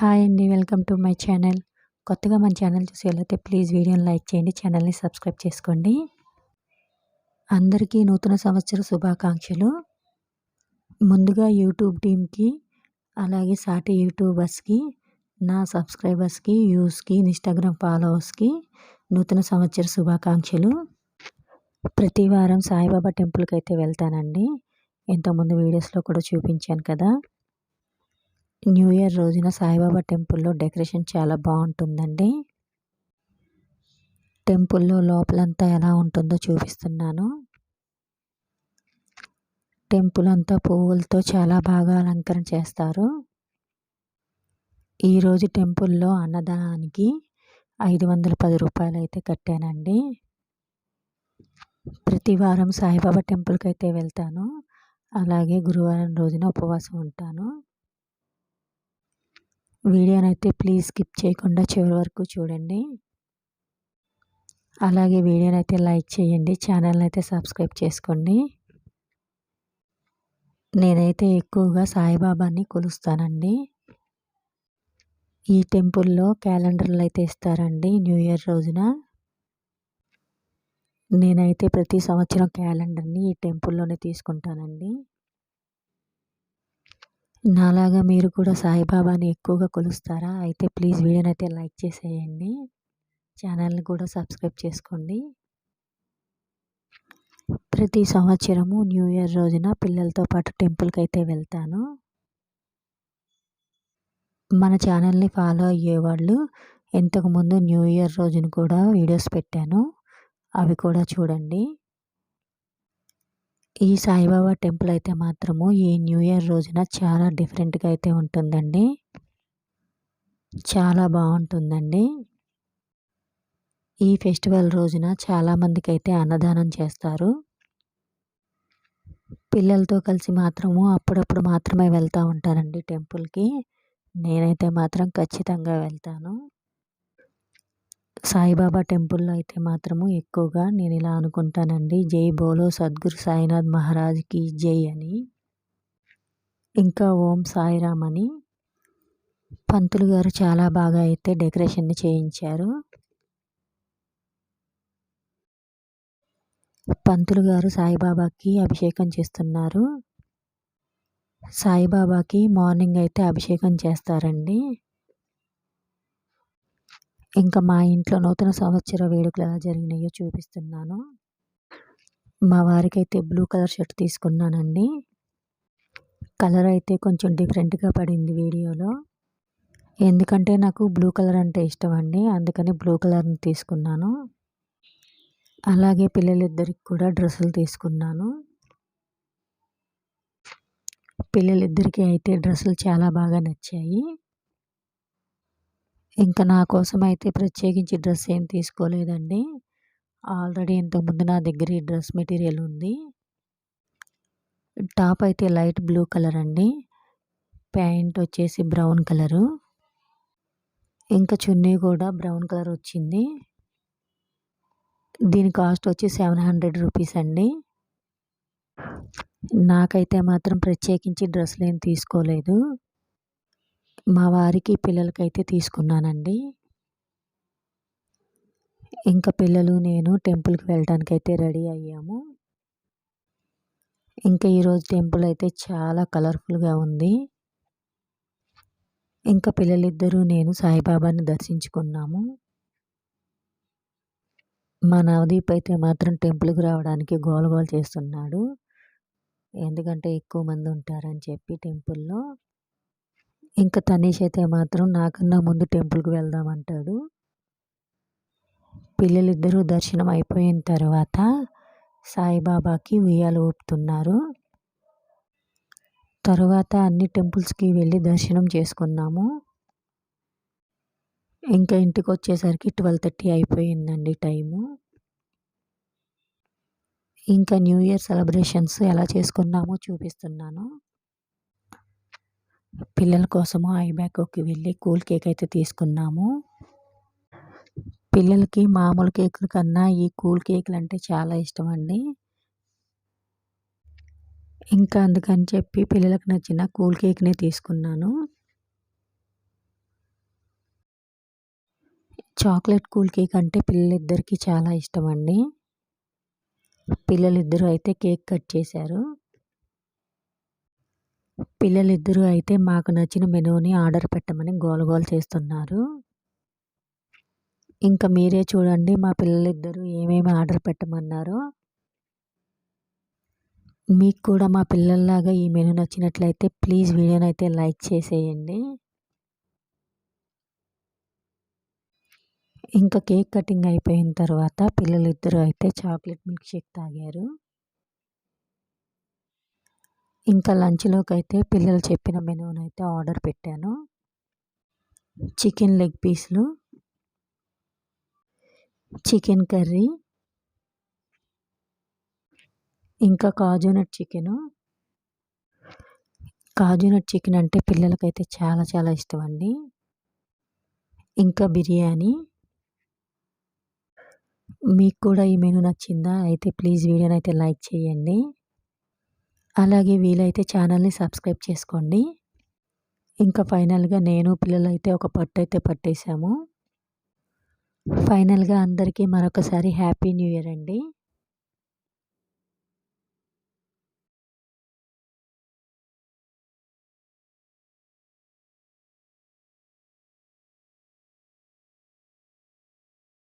Hi అండి welcome to my channel. కొత్తగా మన ఛానల్ చూసి చూసేయాలైతే ప్లీజ్ వీడియోని లైక్ చేయండి ఛానల్ని సబ్స్క్రైబ్ చేసుకోండి. అందరికీ నూతన సంవత్సర శుభాకాంక్షలు. ముందుగా యూట్యూబ్ టీమ్కి అలాగే సాటి యూట్యూబర్స్కి నా సబ్స్క్రైబర్స్కి వ్యూస్కి ఇన్స్టాగ్రామ్ ఫాలోవర్స్కి నూతన సంవత్సర శుభాకాంక్షలు. ప్రతి వారం సాయిబాబా టెంపుల్కి అయితే వెళ్తానండి. ఇంతకుముందు వీడియోస్లో కూడా చూపించాను కదా. న్యూ ఇయర్ రోజున సాయిబాబా టెంపుల్లో డెకరేషన్ చాలా బాగుంటుందండి. టెంపుల్లో లోపలంతా ఎలా ఉంటుందో చూపిస్తున్నాను. టెంపుల్ అంతా పువ్వులతో చాలా బాగా అలంకరణ చేస్తారు. ఈరోజు టెంపుల్లో అన్నదానానికి ఐదు వందల పది రూపాయలు అయితే కట్టానండి. ప్రతి వారం సాయిబాబా టెంపుల్కి అయితే వెళ్తాను. అలాగే గురువారం రోజున ఉపవాసం ఉంటాను. వీడియోనైతే ప్లీజ్ స్కిప్ చేయకుండా చివరి వరకు చూడండి. అలాగే వీడియోనైతే లైక్ చేయండి ఛానల్ని అయితే సబ్స్క్రైబ్ చేసుకోండి. నేనైతే ఎక్కువగా సాయిబాబాని కొలుస్తానండి. ఈ టెంపుల్లో క్యాలెండర్లు అయితే ఇస్తారండి న్యూ ఇయర్ రోజున. నేనైతే ప్రతి సంవత్సరం క్యాలెండర్ని ఈ టెంపుల్లోనే తీసుకుంటానండి. నాలాగా మీరు కూడా సాయిబాబాని ఎక్కువగా కొలుస్తారా? అయితే ప్లీజ్ వీడియోనైతే లైక్ చేసేయండి. ఛానల్ని కూడా సబ్స్క్రైబ్ చేసుకోండి. ప్రతి సంవత్సరము న్యూ ఇయర్ రోజున పిల్లలతో పాటు టెంపుల్కి అయితే వెళ్తాను. మన ఛానల్ని ఫాలో అయ్యేవాళ్ళు ఇంతకుముందు న్యూ ఇయర్ రోజున కూడా వీడియోస్ పెట్టాను. అవి కూడా చూడండి. ఈ సాయిబాబా టెంపుల్ అయితే మాత్రము ఈ న్యూ ఇయర్ రోజున చాలా డిఫరెంట్గా అయితే ఉంటుందండి. చాలా బాగుంటుందండి. ఈ ఫెస్టివల్ రోజున చాలామందికి అయితే అన్నదానం చేస్తారు. పిల్లలతో కలిసి మాత్రము అప్పుడప్పుడు మాత్రమే వెళ్తూ ఉంటానండి టెంపుల్కి. నేనైతే మాత్రం ఖచ్చితంగా వెళ్తాను. సాయిబాబా టెంపుల్లో అయితే మాత్రము ఎక్కువగా నేను ఇలా అనుకుంటానండి. జై బోలో సద్గురు సాయినాథ్ మహారాజ్కి జై అని. ఇంకా ఓం సాయిరామ్ అని. పంతులు గారు చాలా బాగా అయితే డెకరేషన్ చేయించారు. పంతులు గారు సాయిబాబాకి అభిషేకం చేస్తున్నారు. సాయిబాబాకి మార్నింగ్ అయితే అభిషేకం చేస్తారండి. ఇంకా మా ఇంట్లో నూతన సంవత్సర వేడుకలు ఎలా జరిగినాయో చూపిస్తున్నాను. మా వారికి అయితే బ్లూ కలర్ షర్ట్ తీసుకున్నానండి. కలర్ అయితే కొంచెం డిఫరెంట్గా పడింది వీడియోలో. ఎందుకంటే నాకు బ్లూ కలర్ అంటే ఇష్టం అండి అందుకని బ్లూ కలర్ని తీసుకున్నాను. అలాగే పిల్లలిద్దరికి కూడా డ్రెస్సులు తీసుకున్నాను. పిల్లలిద్దరికీ అయితే డ్రెస్సులు చాలా బాగా నచ్చాయి. ఇంకా నా కోసం అయితే ప్రత్యేకించి డ్రెస్ ఏం తీసుకోలేదండి. ఆల్రెడీ ఇంతకుముందు నా దగ్గర ఈ డ్రెస్ మెటీరియల్ ఉంది. టాప్ అయితే లైట్ బ్లూ కలర్ అండి ప్యాంట్ వచ్చేసి బ్రౌన్ కలరు. ఇంకా చున్నీ కూడా బ్రౌన్ కలర్ వచ్చింది. దీని కాస్ట్ వచ్చి సెవెన్ హండ్రెడ్ రూపీస్ అండి. నాకైతే మాత్రం ప్రత్యేకించి డ్రెస్సులు ఏం తీసుకోలేదు. మా వారికి పిల్లలకైతే తీసుకున్నానండి. ఇంకా పిల్లలు నేను టెంపుల్కి వెళ్ళడానికి అయితే రెడీ అయ్యాము. ఇంకా ఈరోజు టెంపుల్ అయితే చాలా కలర్ఫుల్గా ఉంది. ఇంకా పిల్లలిద్దరూ నేను సాయిబాబాని దర్శించుకున్నాము. మా నవదీప్ అయితే మాత్రం టెంపుల్కి రావడానికి గోల గోల చేస్తున్నాడు. ఎందుకంటే ఎక్కువ మంది ఉంటారని చెప్పి టెంపుల్లో. ఇంకా తనీష్ అయితే మాత్రం నాకన్నా ముందు టెంపుల్కి వెళ్దామంటాడు. పిల్లలిద్దరూ దర్శనం అయిపోయిన తర్వాత సాయిబాబాకి ఉయ్యాలు ఊపుతున్నారు. తర్వాత అన్ని టెంపుల్స్కి వెళ్ళి దర్శనం చేసుకున్నాము ఇంకా ఇంటికి వచ్చేసరికి ట్వెల్వ్ థర్టీ అయిపోయిందండి టైము. ఇంకా న్యూ ఇయర్ సెలబ్రేషన్స్ ఎలా చేసుకున్నామో చూపిస్తున్నాను. పిల్లల కోసము ఐబ్యాకోకి వెళ్ళి కూల్ కేక్ అయితే తీసుకున్నాము. పిల్లలకి మామూలు కేకుల కన్నా ఈ కూల్ కేకులు అంటే చాలా ఇష్టం అండి ఇంకా అందుకని చెప్పి పిల్లలకు నచ్చిన కూల్ కేక్నే తీసుకున్నాను. చాక్లెట్ కూల్ కేక్ అంటే పిల్లలిద్దరికీ చాలా ఇష్టం అండి పిల్లలిద్దరూ అయితే కేక్ కట్ చేశారు. పిల్లలిద్దరూ అయితే మాకు నచ్చిన మెనూని ఆర్డర్ పెట్టమని గోల చేస్తున్నారు. ఇంకా మీరే చూడండి మా పిల్లలిద్దరూ ఏమేమి ఆర్డర్ పెట్టమన్నారో. మీకు కూడా మా పిల్లల్లాగా ఈ మెనూ నచ్చినట్లయితే ప్లీజ్ వీడియోని అయితే లైక్ చేసేయండి. ఇంకా కేక్ కటింగ్ అయిపోయిన తర్వాత పిల్లలిద్దరూ అయితే చాక్లెట్ మిల్క్ షేక్ తాగారు. ఇంకా లంచ్లోకి అయితే పిల్లలు చెప్పిన మెనూని అయితే ఆర్డర్ పెట్టాను. చికెన్ లెగ్ పీస్లు చికెన్ కర్రీ ఇంకా కాజునట్ చికెను. కాజునట్ చికెన్ అంటే పిల్లలకైతే చాలా చాలా ఇష్టం అండి ఇంకా బిర్యానీ. మీకు కూడా ఈ మెనూ నచ్చిందా? అయితే ప్లీజ్ వీడియోని అయితే లైక్ చేయండి. అలాగే వీలైతే ఛానల్ని సబ్స్క్రైబ్ చేసుకోండి. ఇంకా ఫైనల్గా నేను పిల్లలు అయితే ఒక పట్టు అయితే పట్టేశాము. ఫైనల్గా అందరికీ మరొకసారి హ్యాపీ న్యూ ఇయర్ అండి.